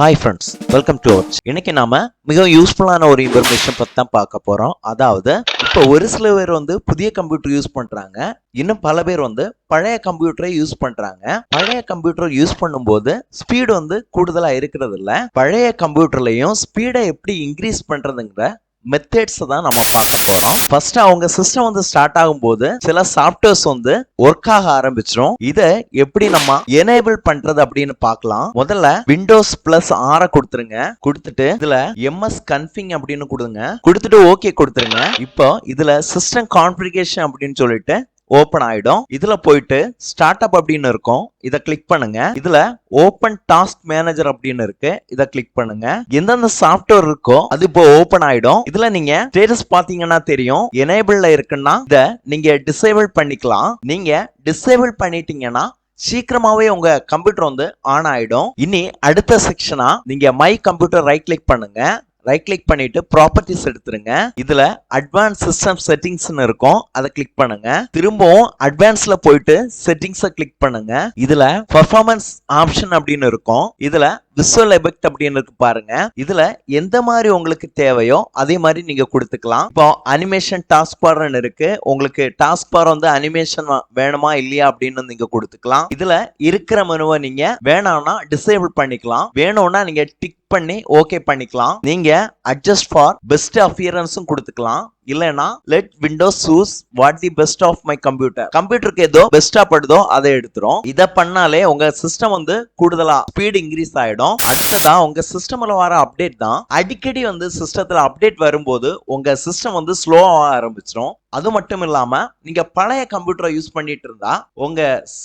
Hi friends welcome to இன்னைக்கு நாம மிகவும் யூஸ்ஃபுல்லான ஒரு இன்ஃபர்மேஷன் பற்றி தான் பார்க்க போகிறோம் அதாவது இப்போ ஒரு சில பேர் வந்து புதிய கம்ப்யூட்டர் யூஸ் பண்ணுறாங்க இன்னும் பல பேர் வந்து பழைய கம்ப்யூட்டரை யூஸ் பண்ணுறாங்க பழைய கம்ப்யூட்டர் யூஸ் பண்ணும்போது ஸ்பீடு வந்து கூடுதலாக இருக்கிறது இல்லை. பழைய கம்ப்யூட்டர்லையும் ஸ்பீடை எப்படி இன்க்ரீஸ் பண்ணுறதுங்கிற மெத்தட்ஸ் தான் நம்ம பார்க்க போறோம். ஃபர்ஸ்ட் அவங்க சிஸ்டம் வந்து ஸ்டார்ட் ஆகும்போது சில சாஃப்ட்வேர்ஸ் வந்து ஒர்க் ஆக ஆரம்பிச்சிடும் இதை எப்படி நம்ம எனேபிள் பண்றது அப்படின்னு பார்க்கலாம். முதல்ல விண்டோஸ் பிளஸ் ஆற கொடுத்துருங்க. கொடுத்துட்டு இதுல எம்எஸ் கன்ஃபிங் அப்படின்னு கொடுங்க. கொடுத்துட்டு ஓகே கொடுத்துருங்க. இப்போ இதுல சிஸ்டம் கான்ஃபிகேஷன் அப்படின்னு சொல்லிட்டு ஓப்பன் ஆயிடும். இதுல போயிட்டு ஸ்டார்ட் அப் அப்படின்னு இருக்கும். இதை கிளிக் பண்ணுங்க. இதுல ஓப்பன் டாஸ்க் மேனேஜர் அப்படின்னு இருக்கு. இதை கிளிக் பண்ணுங்க. எந்தெந்த சாஃப்ட்வேர் இருக்கோ அது இப்போ ஓப்பன் ஆயிடும். இதுல நீங்க ஸ்டேட்டஸ் பாத்தீங்கன்னா தெரியும். எனேபிள்ல இருக்குன்னா இத நீங்க டிசேபிள் பண்ணிக்கலாம். நீங்க டிசேபிள் பண்ணிட்டீங்கன்னா சீக்கிரமாவே உங்க கம்ப்யூட்டர் வந்து ஆன் ஆயிடும். இனி அடுத்த செக்ஷனா நீங்க மை கம்ப்யூட்டர் ரைட் கிளிக் பண்ணுங்க. ரைட் கிளிக் பண்ணிட்டு ப்ராப்பர்ட்டிஸ் எடுத்துருங்க. இதுல அட்வான்ஸ் சிஸ்டம் செட்டிங்ஸ்னு இருக்கும். அதை கிளிக் பண்ணுங்க. திரும்பவும் அட்வான்ஸ்ல போயிட்டு செட்டிங்ஸை கிளிக் பண்ணுங்க. இதுல பெர்ஃபார்மன்ஸ் ஆப்ஷன் அப்படின்னு இருக்கும். இதுல விசுவல் எஃபெக்ட் அப்படின்னு இருக்கு பாருங்க. இதுல எந்த மாதிரி உங்களுக்கு தேவையோ அதே மாதிரி நீங்க கொடுத்துக்கலாம். இப்போ அனிமேஷன் டாஸ்க் பார்னு இருக்கு. உங்களுக்கு டாஸ்க் பார் வந்து அனிமேஷன் வேணுமா இல்லையா அப்படின்னு நீங்க கொடுத்துக்கலாம். இதுல இருக்கிற மெனுவை நீங்க வேணாம்னா டிசேபிள் பண்ணிக்கலாம். வேணும்னா நீங்க டிக் பண்ணி ஓகே பண்ணிக்கலாம். நீங்க அட்ஜஸ்ட் ஃபார் பெஸ்ட் அப்பியரன்ஸும் கொடுத்துக்கலாம். இல்லைன்னா let Windows choose what the best of my computer கம்ப்யூட்டருக்கு ஏதோ பெஸ்டா படுதோ அதை எடுத்துரும். இத பண்ணாலே உங்க சிஸ்டம் வந்து கூடுதலா ஸ்பீட் இன்க்ரீஸ் ஆயிடும். அடுத்ததா உங்க சிஸ்டம்ல வர அப்டேட் தான். அடிக்கடி வந்து சிஸ்டத்துல அப்டேட் வரும்போது உங்க சிஸ்டம் வந்து ஸ்லோவா ஆரம்பிச்சிடும் அது மட்டும் இல்லாம நீங்க பழைய கம்ப்யூட்டரை யூஸ் பண்ணிட்டு இருந்தா உங்க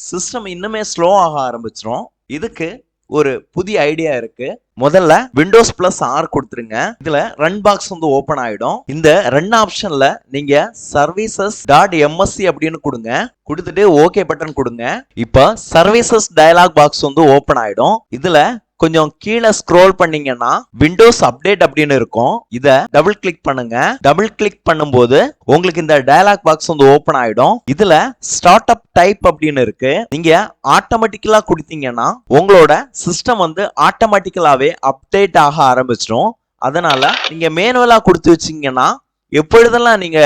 சிஸ்டம் இன்னுமே ஸ்லோ ஆக ஆரம்பிச்சிடும் இதுக்கு ஒரு புதிய ஐடியா இருக்கு. முதல்ல விண்டோஸ் பிளஸ் ஆர் கொடுத்துருங்க. இதுல ரன் பாக்ஸ் வந்து ஓபன் ஆயிடும். இந்த ரன் ஆப்ஷன்ல நீங்க சர்வீசஸ் டாட் எம்எஸ்சி அப்படின்னு கொடுங்க. கொடுத்துட்டு ஓகே பட்டன் கொடுங்க. இப்போ சர்வீசஸ் டயலாக் பாக்ஸ் வந்து ஓபன் ஆயிடும். இதுல கொஞ்சம் கீழே ஸ்க்ரோல் பண்ணீங்கன்னா விண்டோஸ் அப்டேட் அப்படின்னு இருக்கும். இதை டபுள் கிளிக் பண்ணுங்க. டபுள் கிளிக் பண்ணும்போது உங்களுக்கு இந்த டயலாக் பாக்ஸ் வந்து ஓபன் ஆயிடும். இதுல ஸ்டார்ட் அப் டைப் அப்படின்னு இருக்கு. நீங்க ஆட்டோமேட்டிக்கலா கொடுத்தீங்கன்னா உங்களோட சிஸ்டம் வந்து ஆட்டோமேட்டிக்கலாவே அப்டேட் ஆக ஆரம்பிச்சிடும். அதனால நீங்க மேனுவலா கொடுத்து வச்சீங்கன்னா எப்பொழுதெல்லாம் நீங்க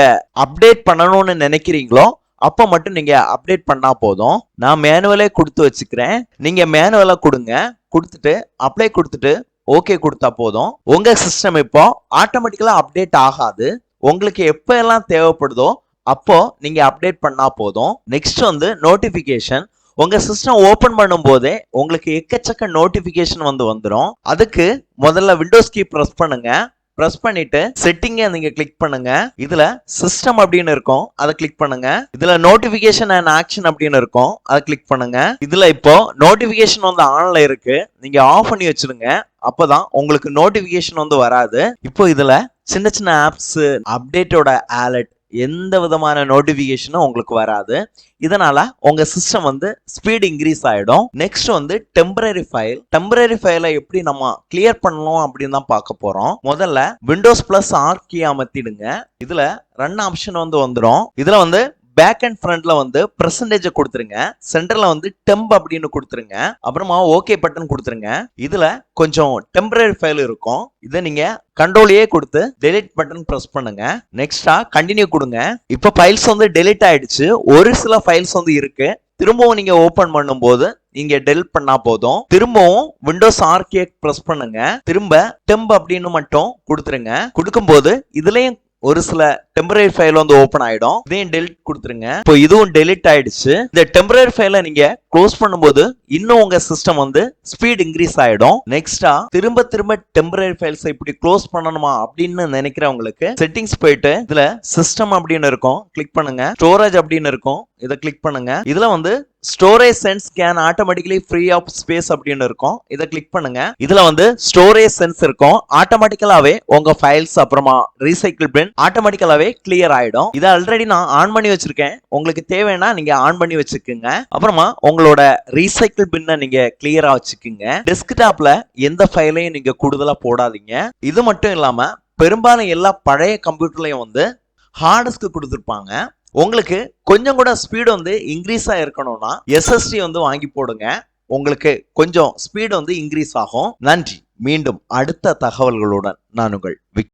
அப்டேட் பண்ணணும்னு நினைக்கிறீங்களோ அப்ப மட்டும் நீங்க அப்டேட் பண்ணா போதும். நான் மேனுவலே கொடுத்து வச்சுக்கிறேன். நீங்க மேனுவலா கொடுங்க. கொடுத்துட்டு அப்ளை கொடுத்துட்டு ஓகே கொடுத்தா போதும். உங்க சிஸ்டம் இப்போ ஆட்டோமேட்டிக்கலா அப்டேட் ஆகாது. உங்களுக்கு எப்ப எல்லாம் தேவைப்படுதோ அப்போ நீங்க அப்டேட் பண்ணா போதும். நெக்ஸ்ட் வந்து நோட்டிபிகேஷன் உங்க சிஸ்டம் ஓபன் பண்ணும் போதே உங்களுக்கு எக்கச்சக்க நோட்டிபிகேஷன் வந்து வந்துடும் அதுக்கு முதல்ல விண்டோஸ் கீ ப்ரெஸ் பண்ணுங்க. ப்ரெஸ் பண்ணிட்டு செட்டிங்கை நீங்க கிளிக் பண்ணுங்க. இதுல சிஸ்டம் அப்படின்னு இருக்கும் அதை கிளிக் பண்ணுங்க. இதுல நோட்டிபிகேஷன் அண்ட் ஆக்ஷன் அப்படின்னு இருக்கும் அதை கிளிக் பண்ணுங்க. இதுல இப்போ நோட்டிபிகேஷன் வந்து ஆன்ல இருக்கு. நீங்க ஆஃப் பண்ணி வச்சிருங்க. அப்பதான் உங்களுக்கு நோட்டிபிகேஷன் வந்து வராது. இப்போ இதுல சின்ன சின்ன ஆப்ஸ் அப்டேட்டோட ஆலர்ட் எந்த விதமான நோட்டிபிகேஷனும் உங்களுக்கு வராது. இதனால உங்க சிஸ்டம் வந்து ஸ்பீட் இன்க்ரீஸ் ஆயிடும். நெக்ஸ்ட் வந்து டெம்பரரி ஃபைல் டெம்பரரி ஃபைலை எப்படி நம்ம கிளியர் பண்ணணும் அப்படின்னு தான் பார்க்க போறோம். முதல்ல விண்டோஸ் பிளஸ் ஆர் கீ அமர்த்திடுங்க. இதுல ரன் ஆப்ஷன் வந்து வந்துடும் இதுல வந்து பேக் அண்ட் ஃப்ரண்ட்ல வந்து பெர்சன்டேஜ் கொடுத்துருங்க. சென்டர்ல வந்து டெம்ப் அப்படின்னு கொடுத்துருங்க. அப்புறமா ஓகே பட்டன் கொடுத்துருங்க. இதுல கொஞ்சம் டெம்பரரி ஃபைல் இருக்கும். இதை நீங்க கண்ட்ரோலையே கொடுத்து டெலிட் பட்டன் பிரஸ் பண்ணுங்க. நெக்ஸ்டா கண்டினியூ கொடுங்க. இப்போ ஃபைல்ஸ் வந்து டெலிட் ஆயிடுச்சு. ஒரு சில ஃபைல்ஸ் வந்து இருக்கு. திரும்பவும் நீங்க ஓபன் பண்ணும்போது நீங்க டெலிட் பண்ணா போதும். திரும்பவும் விண்டோஸ் ஆர்கே பிரஸ் பண்ணுங்க. திரும்ப டெம்ப் அப்படின்னு மட்டும் கொடுத்துருங்க. கொடுக்கும்போது இதுலயும் ஒரு சில டெம்பரரி ஃபைல் வந்து ஓபன் ஆயிடும். இதையும் டெலிட் கொடுத்துருங்க. இப்போ இதுவும் டெலிட் ஆயிடுச்சு. இந்த டெம்பரரி ஃபைலை நீங்க க்ளோஸ் பண்ணும்போது இன்னும் உங்க சிஸ்டம் வந்து ஸ்பீட் இன்க்ரீஸ் ஆயிடும். நெக்ஸ்டா திரும்ப திரும்ப டெம்பரரி ஃபைல்ஸ் இப்படி க்ளோஸ் பண்ணணுமா அப்படின்னு நினைக்கிறவங்களுக்கு செட்டிங்ஸ் போயிட்டு இதுல சிஸ்டம் அப்படின்னு இருக்கும். கிளிக் பண்ணுங்க. ஸ்டோரேஜ் அப்படின்னு இருக்கும். இதை கிளிக் பண்ணுங்க. இதுல வந்து storage sense can automatically free of space அப்படின்னு இருக்கும். இதை கிளிக் பண்ணுங்க. இதுல வந்து ஸ்டோரேஜ் சென்ஸ் இருக்கும். ஆட்டோமேட்டிக்கலாவே உங்க ஃபைல்ஸ் அப்புறமா ரீசைக்கிள் பின் ஆட்டோமேட்டிக்கலாவே கிளியர் ஆயிடும். இதை ஆல்ரெடி நான் ஆன் பண்ணி வச்சிருக்கேன். உங்களுக்கு தேவைன்னா நீங்க ஆன் பண்ணி வச்சுக்கோங்க. அப்புறமா உங்களோட ரீசைக்கிள் பின்னை நீங்க கிளியரா வச்சுக்கோங்க. டெஸ்க்டாப்ல எந்த ஃபைலையும் நீங்க கூடுதலா போடாதீங்க. இது மட்டும் இல்லாம பெரும்பாலும் எல்லா பழைய கம்ப்யூட்டர்லயும் வந்து ஹார்ட் டிஸ்க் கொடுத்துருப்பாங்க. உங்களுக்கு கொஞ்சம் கூட ஸ்பீடு வந்து இன்க்ரீஸா இருக்கணும்னா எஸ்எஸ்டி வந்து வாங்கி போடுங்க. உங்களுக்கு கொஞ்சம் ஸ்பீடு வந்து இன்க்ரீஸ் ஆகும். நன்றி. மீண்டும் அடுத்த தகவல்களுடன் நான் உங்கள் விக்